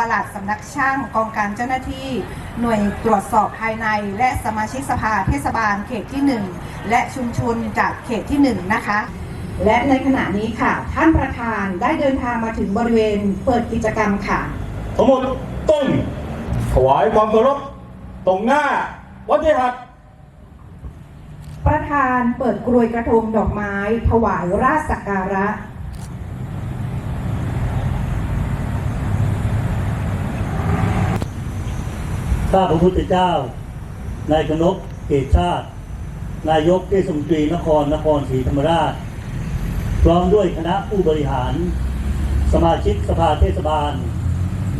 ปลัดสำนักช่างกองการเจ้าหน้าที่ หน่วยตรวจสอบภายใน และสมาชิกสภาเทศบาลเขตที่ 1 และชุมชนจากเขตที่ 1 นะคะ และในขณะนี้ค่ะ ท่านประธานได้เดินทางมาถึงบริเวณเปิดกิจกรรมค่ะ ทั้งหมดต้องถวายความเคารพตรงหน้าวัดเทหัดประธานเปิดกรวยกระทงดอกไม้ ถวายราชสักการะ ข้าพระพุทธเจ้า นายกนกเกตชาติ นายกเทศมนตรีนครนครศรีธรรมราช พร้อมด้วยคณะผู้บริหาร สมาชิกสภาเทศบาล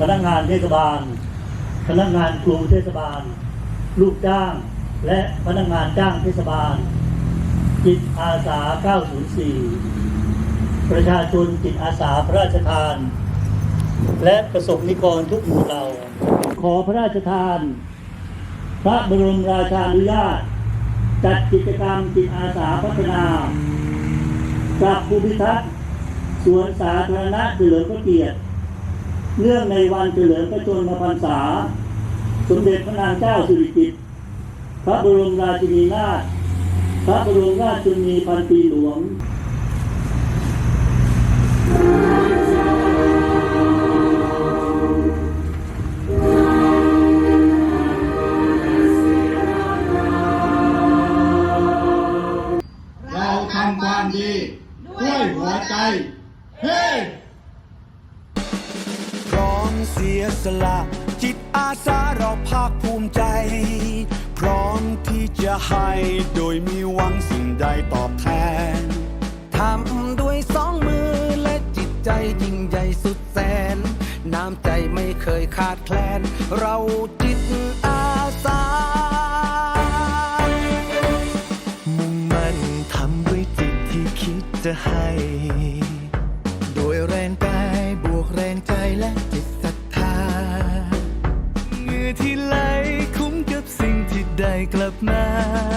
พนักงานเทศบาล พนักงานครูเทศบาล ลูกจ้าง และพนักงานจ้างเทศบาล จิตอาสา 904 ประชาชนจิตอาสาพระราชทาน และประสบนิกรทุกหมู่เหล่า ขอพระราชทาน พระบรมราชานุญาต จัดกิจกรรมจิตอาสาพัฒนากับภูมิทัศน์สวนสาธารณะเฉลิมพระเกียรติเนื่องในวันเฉลิมพระชนมพรรษา สมเด็จพระนางเจ้าสิริกิติ์พระบรมราชินีนาถพระบรมราชชนนีพันปีหลวง ดี ด้วยหัวใจ เฮ้ร้อมเสียสละ จิตอาสาเราภาคภูมิใจ พร้อมที่จะให้โดยมีหวังสิ่งใดตอบแทนทำด้วยสองมือและจิตใจยิ่งใหญ่สุดแสน น้ำใจไม่เคยขาดแคลน เราจิตอา คิดจะให้